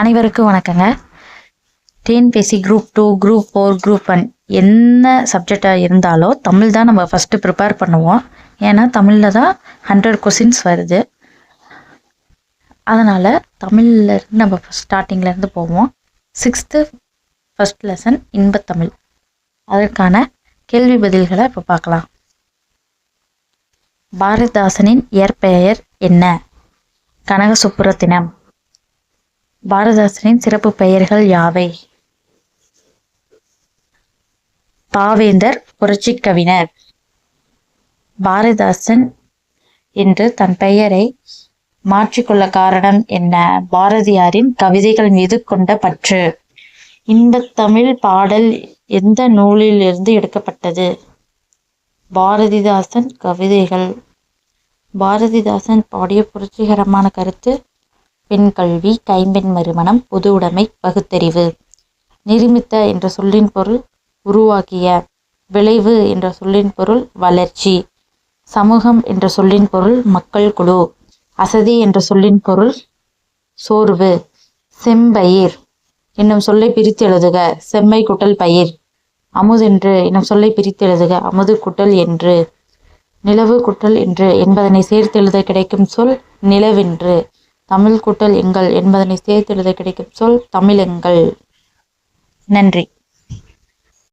அனைவருக்கும் வணக்கங்க. TNPSC group two group four group one என்ன சப்ஜெக்டாக இருந்தாலும் தமிழ் தான் நம்ம ஃபஸ்ட்டு ப்ரிப்பேர் பண்ணுவோம். ஏன்னா தமிழில் தான் ஹண்ட்ரட் கொஷின்ஸ் வருது. அதனால் தமிழ்லேருந்து இருந்து நம்ம ஸ்டார்டிங்லேருந்து போவோம். சிக்ஸ்த்து ஃபஸ்ட் லெசன் இன்பத்தமிழ். அதற்கான கேள்வி பதில்களை இப்போ பார்க்கலாம். பாரதிதாசனின் இயற்பெயர் என்ன? கனக சுப்புரத்தினம் பாரதிதாசனின் சிறப்பு பெயர்கள் யாவை? பாவேந்தர் புரட்சிக் கவிஞர். பாரதிதாசன் என்று தன் பெயரை மாற்றிக்கொள்ள காரணம் என்ன? பாரதியாரின் கவிதைகள் மீது கொண்ட பற்று. இன்பத்தமிழ் பாடல் எந்த நூலிலிருந்து எடுக்கப்பட்டது? பாரதிதாசன் கவிதைகள். பாரதிதாசன் பாடிய புரட்சிகரமான கருத்து பெண் கல்வி கைம்பெண் மறுமணம் பொது உடைமை பகுத்தறிவு. நிருமித்த என்ற சொல்லின் பொருள் உருவாக்கிய விளைவு என்ற சொல்லின் பொருள் வளர்ச்சி. சமூகம் என்ற சொல்லின் பொருள் மக்கள் குழு. அசதி என்ற சொல்லின் பொருள் சோர்வு. செம்பயிர். என்னும் சொல்லை பிரித்து எழுதுக. செம்மை குட்டல் பயிர். அமுதென்று என்னும் சொல்லை பிரித்து எழுதுக. அமுது குட்டல் என்று. நிலவு குட்டல் என்று என்பதனை சேர்த்து எழுத கிடைக்கும் சொல் நிலவென்று. தமிழ் கூட்டல் எங்கள் என்பதனை சேர்த்து எழுத கிடைக்கும் சொல் தமிழெங்கள் நன்றி.